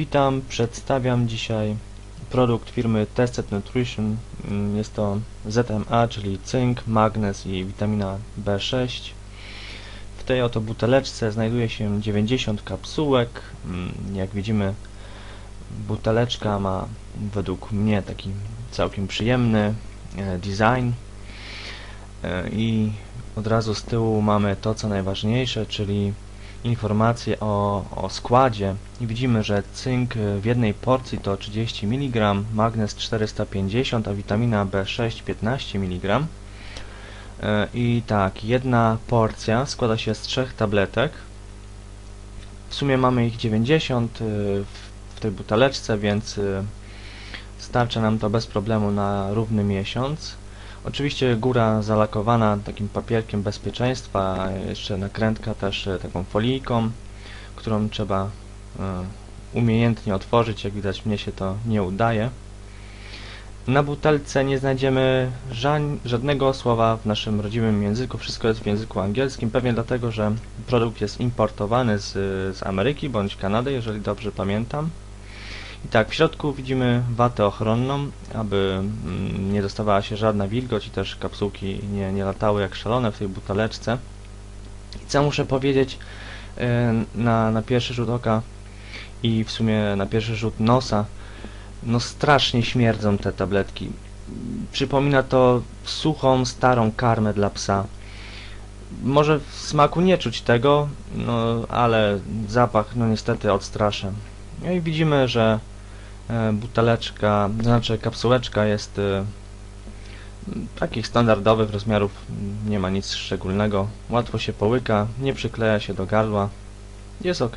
Witam, przedstawiam dzisiaj produkt firmy Tested Nutrition. Mm, Jest to ZMA, czyli cynk, magnez i witamina B6. W tej oto buteleczce znajduje się 90 kapsułek. Mm, Jak widzimy, buteleczka ma według mnie taki całkiem przyjemny e, design. E, I od razu z tyłu mamy to, co najważniejsze, czyli informacje o, o składzie i widzimy, że cynk w jednej porcji to 30 mg, magnez 450, a witamina B6 15 mg. I tak, jedna porcja składa się z trzech tabletek. W sumie mamy ich 90 e, w, w tej buteleczce, więc e, starcza nam to bez problemu na równy miesiąc. Oczywiście góra zalakowana takim papierkiem bezpieczeństwa, jeszcze nakrętka też e, taką folijką, którą trzeba e, umiejętnie otworzyć, jak widać mnie się to nie udaje. Na butelce nie znajdziemy żadnego słowa w naszym rodzimym języku, wszystko jest w języku angielskim, pewnie dlatego, że produkt jest importowany z, z Ameryki bądź Kanady, jeżeli dobrze pamiętam. I tak, w środku widzimy watę ochronną, aby mm, nie dostawała się żadna wilgoć i też kapsułki nie, nie latały jak szalone w tej buteleczce. I co muszę powiedzieć e, na, na pierwszy rzut oka i w sumie na pierwszy rzut nosa, no strasznie śmierdzą te tabletki. Przypomina to suchą, starą karmę dla psa. Może w smaku nie czuć tego, no ale zapach no niestety odstrasza. No i widzimy, że buteleczka, to znaczy kapsułeczka jest e, takich standardowych rozmiarów, nie ma nic szczególnego, łatwo się połyka, nie przykleja się do gardła, jest ok.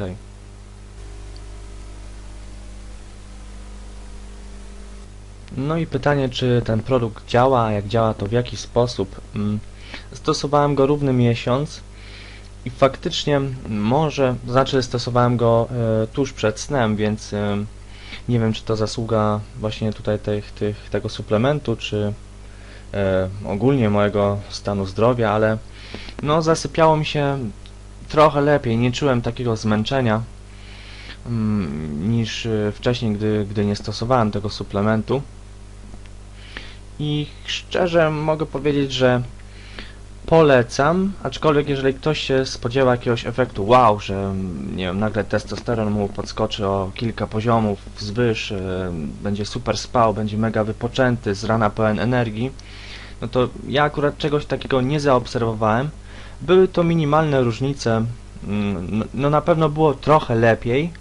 No i pytanie, czy ten produkt działa, a jak działa, to w jaki sposób. Mm, Stosowałem go równy miesiąc i faktycznie może, znaczy stosowałem go e, tuż przed snem, więc e, nie wiem, czy to zasługa właśnie tutaj tych, tych, tego suplementu, czy e, ogólnie mojego stanu zdrowia, ale no zasypiało mi się trochę lepiej, nie czułem takiego zmęczenia mm, niż e, wcześniej, gdy, gdy nie stosowałem tego suplementu. I szczerze mogę powiedzieć, że polecam, aczkolwiek jeżeli ktoś się spodziewa jakiegoś efektu wow, że nie wiem, nagle testosteron mu podskoczy o kilka poziomów wzwyż, e, będzie super spał, będzie mega wypoczęty, z rana pełen energii, no to ja akurat czegoś takiego nie zaobserwowałem. Były to minimalne różnice, mm, no, na pewno było trochę lepiej,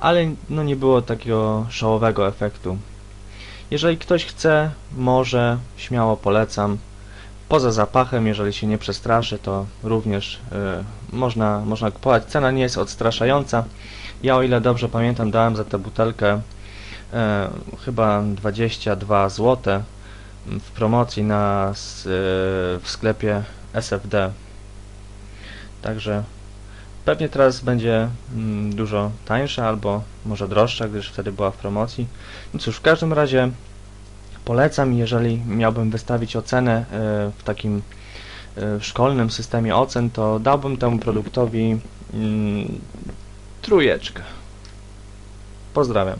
ale no nie było takiego szałowego efektu. Jeżeli ktoś chce, może, śmiało polecam. Poza zapachem, jeżeli się nie przestraszy, to również y, można, można kupować. Cena nie jest odstraszająca. Ja o ile dobrze pamiętam, dałem za tę butelkę y, chyba 22 zł w promocji na, y, w sklepie SFD. Także pewnie teraz będzie mm, dużo tańsza albo może droższa, gdyż wtedy była w promocji. No cóż, w każdym razie polecam, jeżeli miałbym wystawić ocenę e, w takim e, szkolnym systemie ocen, to dałbym temu produktowi mm, trójeczkę. Pozdrawiam.